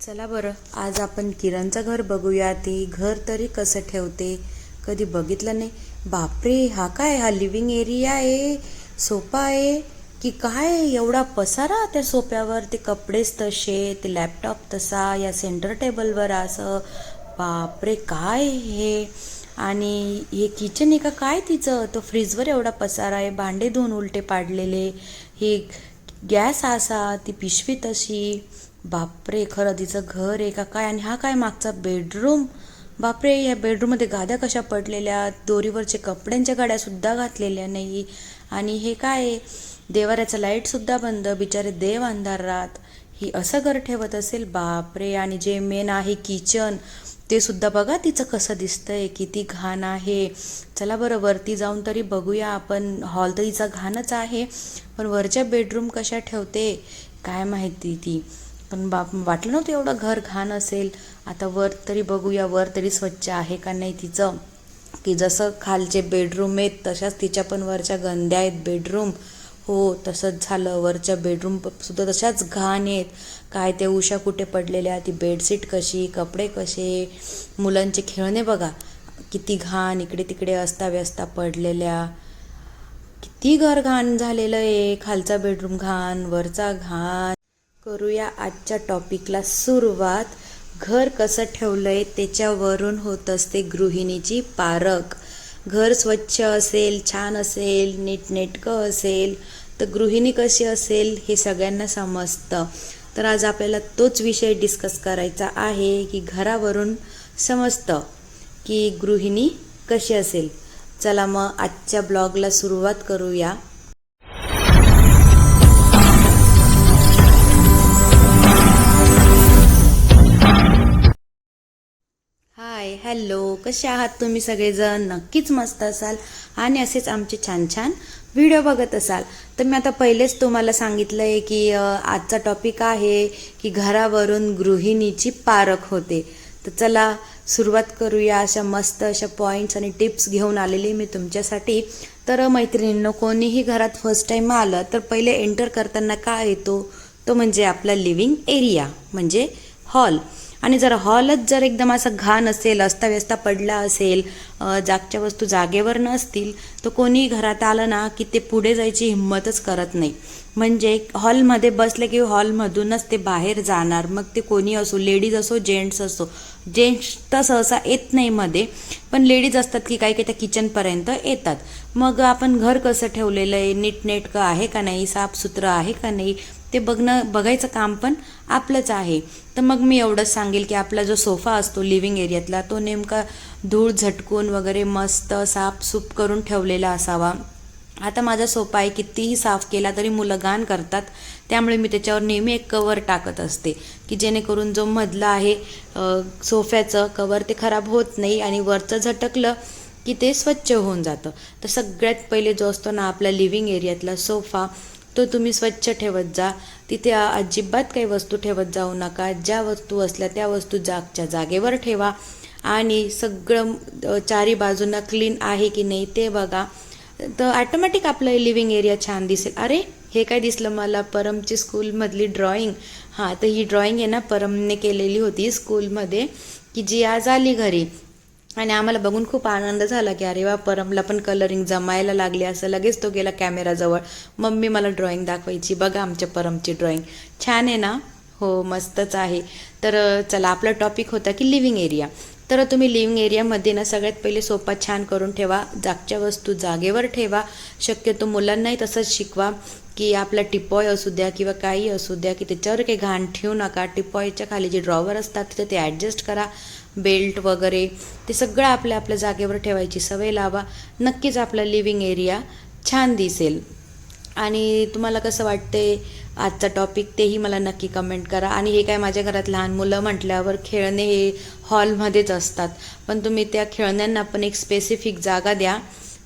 चला बरं आज आपण किरणचं घर बघूया. ते घर तरी कसं ठेवते? कधी बघितलं नाही? बापरे हा काय? हा लिव्हिंग एरिया आहे सोफा आहे की काय? एवढा पसारा त्या सोफ्यावर. ते कपडेच तसे ते लॅपटॉप तसा या सेंटर टेबलवर असं. बापरे काय हे? आणि हे किचन आहे का? काय तिचं? तो फ्रीजवर एवढा पसारा आहे. भांडे धुवून उलटे पाडलेले. हे गॅस असा ती पिशवी तशी. बापरे खरं तिचं घर आहे का काय? आणि हा काय मागचा बेडरूम बापरे या बेडरूममध्ये गाद्या कशा पडलेल्या? दोरीवरचे कपड्यांच्या गाड्यासुद्धा घातलेल्या नाही. आणि हे काय? आहे देवाऱ्याचं लाईटसुद्धा बंद. बिचारे देव अंधारात ही असं घर ठेवत असेल? बापरे आणि जे मेन आहे किचन ते सुद्धा बघा तिचं कसं दिसतंय. किती घाण आहे. चला बरं वरती जाऊन तरी बघूया आपण. हॉल तर तिचा घाणच आहे पण वरच्या बेडरूम कशा ठेवते? काय माहिती ती. पण बाप वाटलं नव्हतं एवढं घर घाण असेल. आता वर तरी बघूया वर तरी स्वच्छ आहे का नाही तिचं. की जसं खालचे बेडरूम आहेत तशाच तिच्या पण वरच्या गंद्या आहेत बेडरूम हो तसंच झालं. वरच्या बेडरूम सुद्धा तशाच घाण आहेत. काय ते उशा कुठे पडलेल्या ती बेडशीट कशी कपडे कसे? मुलांचे खेळणे बघा. किती घाण इकडे तिकडे अस्ताव्यस्ता पडलेल्या. किती घर घाण झालेलं आहे. खालचा बेडरूम घाण वरचा घाण. करूया आजच्या टॉपिकला सुरुवात. घर कसं ठेवलंय त्याच्यावरून होत असते गृहिणीची पारख. घर स्वच्छ असेल छान असेल नीटनेटकं असेल तर गृहिणी कशी असेल हे सगळ्यांना समजतं. तर आज आपल्याला तोच विषय डिस्कस करायचा आहे की घरावरून समजतं की गृहिणी कशी असेल. चला मग आजच्या ब्लॉगला सुरुवात करूया. हॅलो कसे आहात तुम्ही सगळेजण? नक्कीच मस्त असाल आणि असेच आमचे छान छान व्हिडिओ बघत असाल. तर मी आता पहिलेच तुम्हाला सांगितलं आहे की आजचा टॉपिक आहे की घरावरून गृहिणीची पारख होते. तर चला सुरुवात करूया अशा मस्त अशा पॉईंट्स आणि टिप्स घेऊन आलेली मी तुमच्यासाठी. तर मैत्रिणींनो कोणीही घरात फर्स्ट टाईम आलं तर पहिले एंटर करताना काय येतो? तो म्हणजे आपला लिव्हिंग एरिया म्हणजे हॉल आणि जर हॉलच जर एकदम असा घाण असेल अस्ताव्यस्ता पडला असेल जागच्या वस्तू जागेवर नसतील तर कोणी घरात आलं ना की ते पुढे जायची हिंमतच करत नाही. म्हणजे हॉलमध्ये बसले की हॉलमधूनच ते बाहेर जाणार. मग ते कोणी असो लेडीज असो जेंट्स असो. जेंट्स तर सहसा येत नाही मध्ये पण लेडीज असतात की काही काही त्या किचनपर्यंत येतात. मग आपण घर कसं ठेवलेलं आहे? नीटनेटकं आहे का नाही? साफसुथरं आहे का नाही? ते बघणं बघायचं काम पण आपलंच आहे. तर मग मी एवढंच सांगेल की आपला जो सोफा असतो लिव्हिंग एरियातला तो नेमका धूळ झटकून वगैरे मस्त साफसूप करून ठेवलेला असावा. आता माझा सोफा आहे कितीही साफ केला तरी मुलं गाण करतात. त्यामुळे मी त्याच्यावर नेहमी एक कवर टाकत असते. की जेणेकरून जो मधला आहे सोफ्याचं कवर ते खराब होत नाही आणि वरचं झटकलं की ते स्वच्छ होऊन जातं. तर सगळ्यात पहिले जो असतो ना आपला लिव्हिंग एरियातला सोफा तो तुम्ही स्वच्छ ठेवत जा. तिथे अजिबात काही वस्तू ठेवत जाऊ नका. ज्या वस्तू असल्या त्या वस्तू जागच्या जागेवर ठेवा. आणि सगळं चारी बाजूंना क्लीन आहे की नाही ते बघा. तर ॲटोमॅटिक आपलं लिव्हिंग एरिया छान दिसेल. अरे हे काय दिसलं मला? परमची स्कूलमधली ड्रॉइंग हां तर ही ड्रॉइंग आहे ना परमने केलेली होती स्कूलमध्ये की जी आज आली घरी. आणि आम्हाला बघून खूप आनंद झाला की अरे वा परमला पण कलरिंग जमायला लागली असं. लगेच तो गेला कॅमेराजवळ मम्मी मला ड्रॉइंग दाखवायची. बघा आमच्या परमची ड्रॉइंग छान आहे ना? हो मस्तच आहे. तर चला आपला टॉपिक होता की लिव्हिंग एरिया तर तुम्ही लिव्हिंग एरियामध्ये ना सगळ्यात पहिले सोपा छान करून ठेवा. जागच्या वस्तू जागेवर ठेवा. शक्यतो मुलांनाही तसंच शिकवा. की आपला टिपॉय असू द्या किंवा काही असू द्या की त्याच्यावर काही घाण ठेवू नका. टिपॉयच्या खाली जे ड्रॉवर असतात तिथे ते ॲडजस्ट करा. बेल्ट वगैरे ते सगळं आपल्या आपल्या जागेवर ठेवायची सवय लावा. नक्कीच आपला लिव्हिंग एरिया छान दिसेल. आणि तुम्हाला कसं वाटते आजचा टॉपिक तेही मला नक्की कमेंट करा. आणि हे काय माझ्या घरात लहान मुलं म्हटल्यावर खेळणे हे हॉलमध्येच असतात. पण तुम्ही त्या खेळण्यांना पण एक स्पेसिफिक जागा द्या.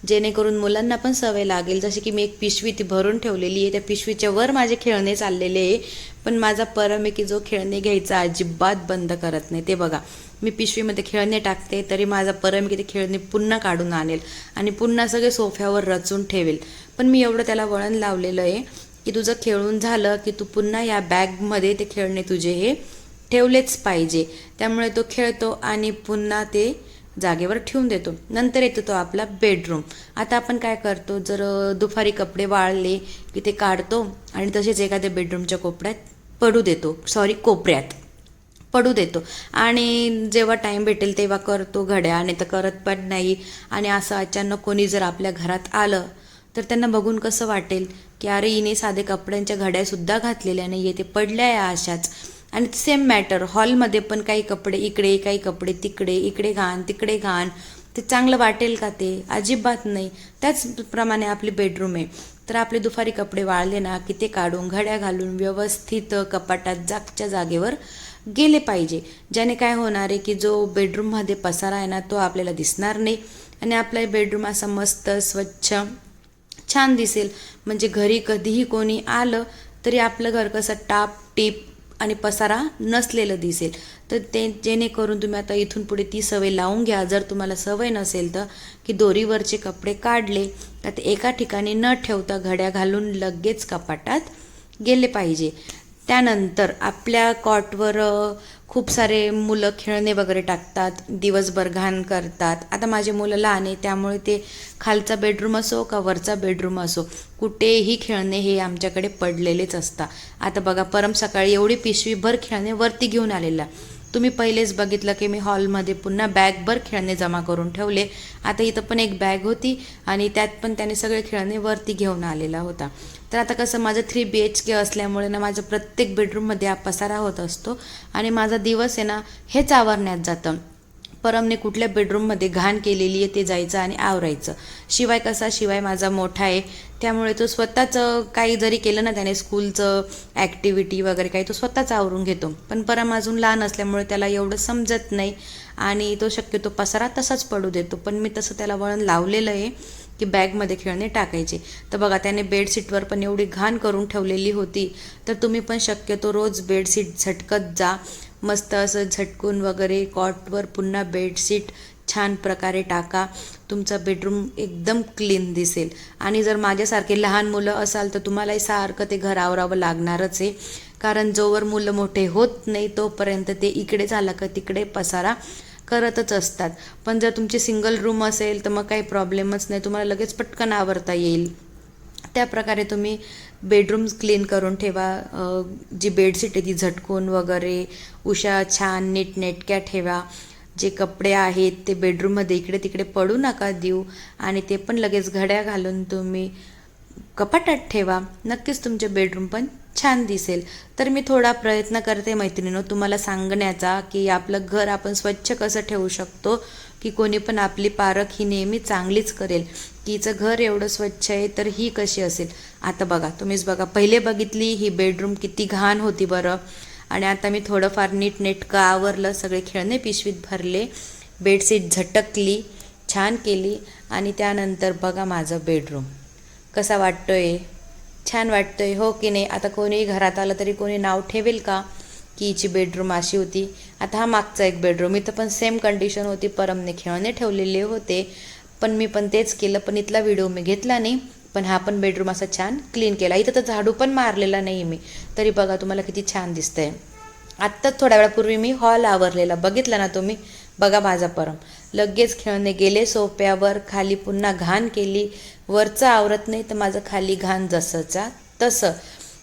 जेणेकरून मुलांना पण सवय लागेल. जशी की मी एक पिशवी ती भरून ठेवलेली आहे. त्या पिशवीच्या वर माझे खेळणे चाललेले आहे. पण माझा परम आहे की जो खेळणे घ्यायचा अजिबात बंद करत नाही. ते बघा मी पिशवीमध्ये खेळणे टाकते तरी माझा परम की ते खेळणे पुन्हा काढून आणेल आणि पुन्हा सगळे सोफ्यावर रचून ठेवेल. पण मी एवढं त्याला वळण लावलेलं आहे की तुझं खेळून झालं की तू पुन्हा या बॅगमध्ये ते खेळणे तुझे हे ठेवलेच पाहिजे. त्यामुळे तो खेळतो आणि पुन्हा ते जागेवर ठेवून देतो. नंतर येतो तो आपला बेडरूम आता आपण काय करतो जर दुपारी कपडे वाळले की ते काढतो आणि तसेच एखाद्या बेडरूमच्या कोपऱ्यात पडू देतो. सॉरी कोपऱ्यात पडू देतो. आणि जेव्हा टाईम भेटेल तेव्हा करतो घड्या आणि तर करत पण नाही. आणि असं अचानक कोणी जर आपल्या घरात आलं तर त्यांना बघून कसं वाटेल की अरे हिने साधे कपड्यांच्या घड्यासुद्धा घातलेल्या नाही आहे ते पडल्या आहे अशाच. आणि सेम मॅटर हॉलमध्ये पण काही कपडे इकडे काही कपडे तिकडे इकडे घाण तिकडे घाण. ते चांगलं वाटेल का ते? अजिबात नाही. त्याचप्रमाणे आपली बेडरूम आहे. तर आपले दुपारी कपडे वाळले ना की ते काढून घड्या घालून व्यवस्थित कपाटात जागच्या जागेवर गेले पाहिजे. ज्याने काय होणार आहे की जो बेडरूममध्ये पसारा आहे ना तो आपल्याला दिसणार नाही. आणि आपला बेडरूम असा मस्त स्वच्छ छान दिसेल. म्हणजे घरी कधीही कोणी आलं तरी आपलं घर कसं टाप टीप आणि पसारा नसलेलं दिसेल. तर ते जेणेकरून तुम्ही आता इथून पुढे ती सवय लावून घ्या. जर तुम्हाला सवय नसेल तर की दोरीवरचे कपडे काढले तर ते एका ठिकाणी न ठेवता घड्या घालून लगेच कपाटात गेले पाहिजे. त्यानंतर आपल्या कॉटवर खूप सारे मुलं खेळणे वगैरे टाकतात दिवसभर घाण करतात. आता माझे मुलं लहान आहे त्यामुळे ते खालचा बेडरूम असो का वरचा बेडरूम असो कुठेही खेळणे हे आमच्याकडे पडलेलेच असतात. आता बघा परम सकाळी एवढी पिशवीभर खेळणे वरती घेऊन आलेला. तुम्ही पहिलेच बघितलं की मी हॉलमध्ये पुन्हा बॅगभर खेळणे जमा करून ठेवले. आता इथं पण एक बॅग होती आणि त्यात पण त्याने सगळे खेळणे वरती घेऊन आलेला होता. तर आता कसं माझं थ्री बी एच के असल्यामुळे ना माझं प्रत्येक बेडरूममध्ये हा पसारा होत असतो आणि माझा दिवस आहे ना हेच आवरण्यात जातं. परमने कुठल्या बेडरूममध्ये घाण केलेली आहे ते जायचं आणि आवरायचं. शिवाय कसा शिवाय माझा मोठा आहे त्यामुळे तो स्वतःच काही जरी केलं ना त्याने स्कूलचं ॲक्टिव्हिटी वगैरे काही तो स्वतःच आवरून घेतो. पण परम अजून लहान असल्यामुळे त्याला एवढं समजत नाही आणि तो शक्यतो पसारा तसाच पडू देतो. पण मी तसं त्याला वळण लावलेलं आहे. की बॅगमध्ये खेळणे टाकायचे. तर बघा त्याने बेडशीटवर पण एवढी घाण करून ठेवलेली होती. तर तुम्ही पण शक्यतो रोज बेडशीट झटकत जा. मस्त असं झटकून वगैरे कॉटवर पुन्हा बेडशीट छान प्रकारे टाका. तुमचा बेडरूम एकदम क्लीन दिसेल. आणि जर माझ्यासारखे लहान मुलं असाल तर तुम्हालाही सारखं ते घर आवरावं लागणारच आहे. कारण जोवर मुलं मोठे होत नाही तोपर्यंत ते इकडे झालं का तिकडे पसारा. करतच असतात. पण जर तुमची सिंगल रूम असेल तर मग काही प्रॉब्लेमच नाही. तुम्हाला लगेच पटकन आवरता येईल. त्या प्रकारे तुम्ही बेडरूम्स क्लीन करून ठेवा. जी बेडशीट आहे ती झटकून वगैरे उषा छान नीटनेटक्या ठेवा. जे कपडे आहेत ते बेडरूममध्ये इकडे तिकडे पडू नका देऊ. आणि ते पण लगेच घड्या घालून तुम्ही कपाटात ठेवा. नक्कीच तुमचे बेडरूम पण छान दिसेल. तर मी थोडा प्रयत्न करते मैत्रिणीनो तुम्हाला सांगण्याचा की आपलं घर आपण स्वच्छ कसं ठेवू शकतो की कोणी पण आपली पारख ही नेहमी चांगलीच करेल. की हिचं घर एवढं स्वच्छ आहे तर ही कशी असेल? आता बघा तुम्हीच बघा पहिले बघितली ही बेडरूम किती घाण होती बरं. आणि आता मी थोडंफार नीट नेटकं आवरलं सगळे खेळणे पिशवीत भरले बेडशीट झटकली छान केली. आणि त्यानंतर बघा माझं बेडरूम कसा वाटतोय? छान वाटतंय हो की नाही? आता कोणीही घरात आलं तरी कोणी नाव ठेवेल का? की हिची बेडरूम अशी होती. आता हा मागचा एक बेडरूम इथं पण सेम कंडिशन होती. परमने खेळणे ठेवलेले होते. पण मी पण तेच केलं. पण इथला व्हिडिओ मी घेतला नाही. पण हा पण बेडरूम असा छान क्लीन केला. इथं तर झाडू पण मारलेला नाही मी. तरी बघा तुम्हाला किती छान दिसतंय. आत्ताच थोड्या वेळापूर्वी मी हॉल आवरलेला. बघितला ना तुम्ही? बघा माझा परम. लगेच खेळणे गेले सोप्यावर खाली पुन्हा घाण केली. वरचं आवरत नाही तर माझं खाली घाण जसंचा तसं.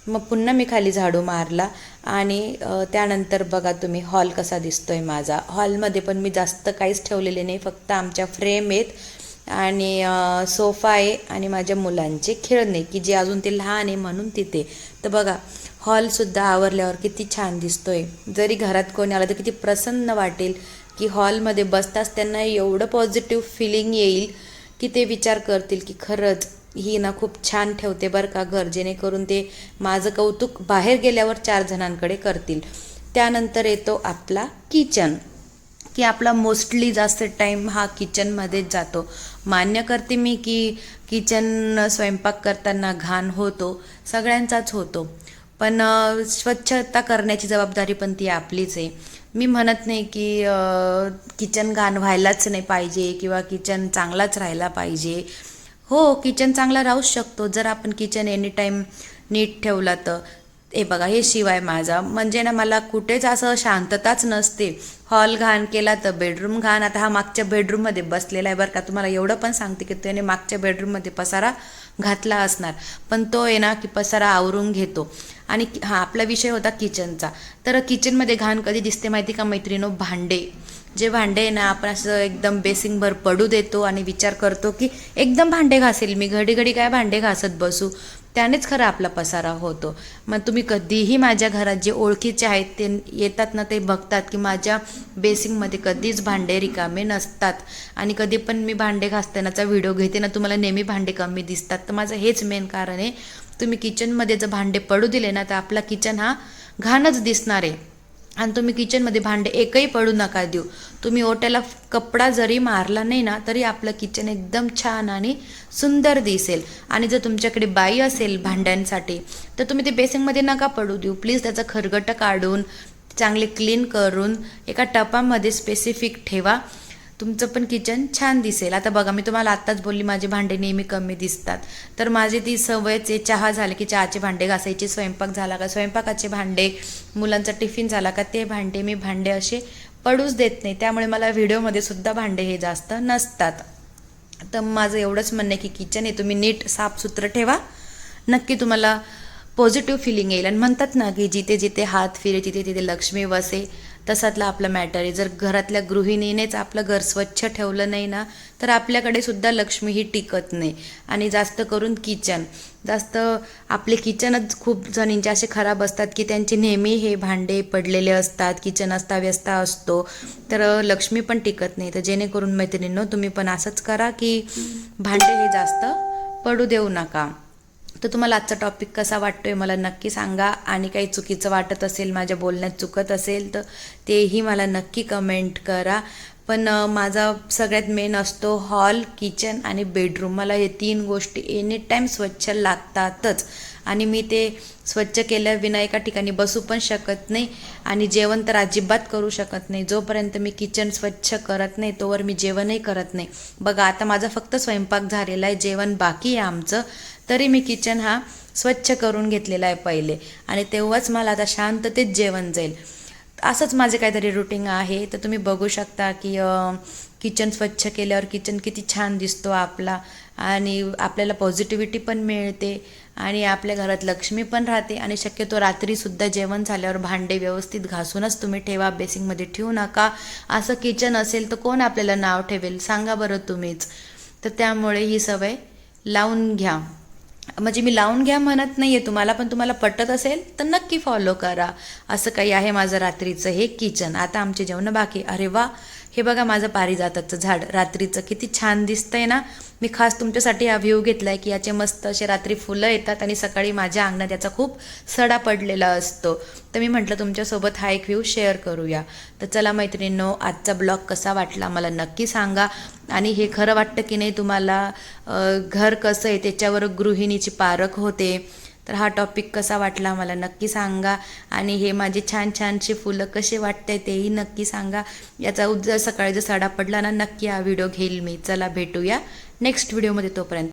मग पुन्हा मी खाली झाडू मारला आणि त्यानंतर बघा तुम्ही हॉल कसा दिसतोय माझा. हॉलमध्ये पण मी जास्त काहीच ठेवलेले नाही फक्त आमच्या फ्रेम आहेत आणि सोफा आहे आणि माझ्या मुलांचे खेळणे की जे अजून ते लहान आहे म्हणून तिथे. तर बघा हॉलसुद्धा आवरल्यावर किती छान दिसतोय. जरी घरात कोणी आलं तर किती प्रसन्न वाटेल. की हॉलमध्ये बसताच त्यांना एवढं पॉझिटिव्ह फिलिंग येईल की ते विचार करतील की खरंच ही ना खूप छान ठेवते बरं का घर जेणेकरून ते माझं कौतुक बाहेर गेल्यावर चार जणांकडे करतील. त्यानंतर येतो आपला किचन की आपला मोस्टली जास्त टाईम हा किचनमध्येच जातो. मान्य करते मी की किचन स्वयंपाक करताना घाण होतो सगळ्यांचाच होतो. पण स्वच्छता करण्याची जबाबदारी पण ती आपलीच आहे. मी म्हणत नाही की किचन घाण व्हायलाच नाही पाहिजे किंवा किचन चांगलाच राहायला पाहिजे. हो किचन चांगला राहूच शकतो. जर आपण किचन एनी टाईम नीट ठेवला तर. हे बघा हे शिवाय माझा. म्हणजे ना मला कुठेच असं शांतताच नसते. हॉल घाण केला तर बेडरूम घाण. आता हा मागच्या बेडरूममध्ये बसलेला आहे बरं का. तुम्हाला एवढं पण सांगते की त्याने मागच्या बेडरूममध्ये पसारा घातला असणार. पण तो आहे ना की पसारा आवरून घेतो. आणि हा आपला विषय होता किचनचा. तर किचनमध्ये घाण कधी दिसते माहिती का मैत्रिणो? भांडे. जे भांडे आहे ना आपण असं एकदम बेसिंगभर पडू देतो आणि विचार करतो की एकदम भांडे घासेल मी. घडी घडी काय भांडे घासत बसू? त्यानेच खरं आपला पसारा होतो. मग तुम्ही कधीही माझ्या घरात जे ओळखीचे आहेत ते येतात ना ते बघतात की माझ्या बेसिंगमध्ये कधीच भांडे रिकामे नसतात. आणि कधी पण मी भांडे घासतानाचा व्हिडिओ घेते ना तुम्हाला नेहमी भांडे कमी दिसतात. तर माझं हेच मेन कारण आहे तुम्ही किचनमध्ये जर भांडे पडू दिले ना तर आपला किचन हा घाणच दिसणार आहे. आणि तुम्ही किचनमध्ये भांडे एकही पडू नका देऊ. तुम्ही ओट्याला कपडा जरी मारला नाही ना तरी आपलं किचन एकदम छान आणि सुंदर दिसेल. आणि जर तुमच्याकडे बाई असेल भांड्यांसाठी तर तुम्ही ते बेसिंगमध्ये नका पडू देऊ. प्लीज त्याचा खरगट काढून चांगले क्लीन करून एका टपामध्ये स्पेसिफिक ठेवा. तुमचं पण किचन छान दिसेल. आता बघा मी तुम्हाला आत्ताच बोलली माझे भांडे नेहमी कमी दिसतात. तर माझी ती सवयच आहे चहा झाले की चहाचे भांडे घासायचे स्वयंपाक झाला का स्वयंपाकाचे भांडे मुलांचा टिफिन झाला का ते भांडे मी भांडे असे पडूच देत नाही. त्यामुळे मला व्हिडिओमध्ये सुद्धा भांडे हे जास्त नसतात. तर माझं एवढंच म्हणणं आहे की किचन हे तुम्ही नीट साफसुथरं ठेवा. नक्की तुम्हाला पॉझिटिव्ह फिलिंग येईल. आणि म्हणतात ना की जिथे जिथे हात फिरे तिथे तिथे लक्ष्मी वसे तसातला आपला मॅटर आहे. जर घरातल्या गृहिणीनेच आपलं घर स्वच्छ ठेवलं नाही ना तर आपल्याकडे सुद्धा लक्ष्मी ही टिकत नाही. आणि जास्त करून किचन. जास्त आपले किचनच खूप जणींचे असे खराब असतात की त्यांचे नेहमी हे भांडे पडलेले असतात किचन अस्ताव्यस्त असतो. तर लक्ष्मी पण टिकत नाही. तर जेणेकरून मैत्रिणींनो तुम्ही पण असंच करा की भांडे हे जास्त पडू देऊ नका. तर तुम्हाला आजचा टॉपिक कसा वाटतो आहे मला नक्की सांगा. आणि काही चुकीचं वाटत असेल माझ्या बोलण्यात चुकत असेल तर तेही मला नक्की कमेंट करा. पण माझा सगळ्यात मेन असतो हॉल किचन आणि बेडरूम मला हे तीन गोष्टी एनी टाईम स्वच्छ लागतातच. आणि मी ते स्वच्छ केल्याविना एका ठिकाणी बसू पण शकत नाही आणि जेवण तर अजिबात करू शकत नाही. जोपर्यंत मी किचन स्वच्छ करत नाही तोवर मी जेवणही करत नाही. बघा आता माझा फक्त स्वयंपाक झालेला आहे जेवण बाकी आहे आमचं. तरी मी किचन हा स्वच्छ करून घेतलेला आहे पहिले. आणि तेव्हाच मला आता शांततेत जेवण जाईल. असंच माझे काहीतरी रुटीन आहे. तर तुम्ही बघू शकता की किचन स्वच्छ केल्यावर किचन किती छान दिसतो आपला. आणि आपल्याला पॉझिटिव्हिटी पण मिळते. आणि आपल्या घरात लक्ष्मी पण राहते. आणि शक्यतो रात्रीसुद्धा जेवण झाल्यावर भांडे व्यवस्थित घासूनच तुम्ही ठेवा. बेसिंगमध्ये ठेवू नका. असं किचन असेल तर कोण आपल्याला नाव ठेवेल? सांगा बरं तुम्हीच. तर त्यामुळे ही सवय लावून घ्या. म्हणजे मी लावून घ्या म्हणत नाही आहे तुम्हाला पण तुम्हाला पटत असेल तर नक्की फॉलो करा. असं काही आहे माझं रात्रीचं हे किचन आता आमचे जेवण बाकी अरे वा हे बघा माझं पारिजाताचं झाड रात्रीचं. किती छान दिसतंय ना. मी खास तुमच्यासाठी हा व्ह्यू घेतला आहे की याचे मस्त असे रात्री फुलं येतात आणि सकाळी माझ्या अंगणात याचा खूप सडा पडलेला असतो. तर मी म्हटलं तुमच्यासोबत हा एक व्ह्यू शेअर करूया. तर चला मैत्रिणींनो आजचा ब्लॉग कसा वाटला मला नक्की सांगा. आणि हे खरं वाटतं की नाही तुम्हाला घर कसं आहे त्याच्यावर गृहिणीची पारख होते. तर हा टॉपिक कसा वाटला मला नक्की सांगा. आणि हे माझे छान छानशी फुलं कसे वाटते तेही नक्की सांगा. याचा उद्या सकाळी जर सडा पडला ना नक्की हा व्हिडिओ घेईल मी. चला भेटूया नेक्स्ट व्हिडिओमध्ये तोपर्यंत.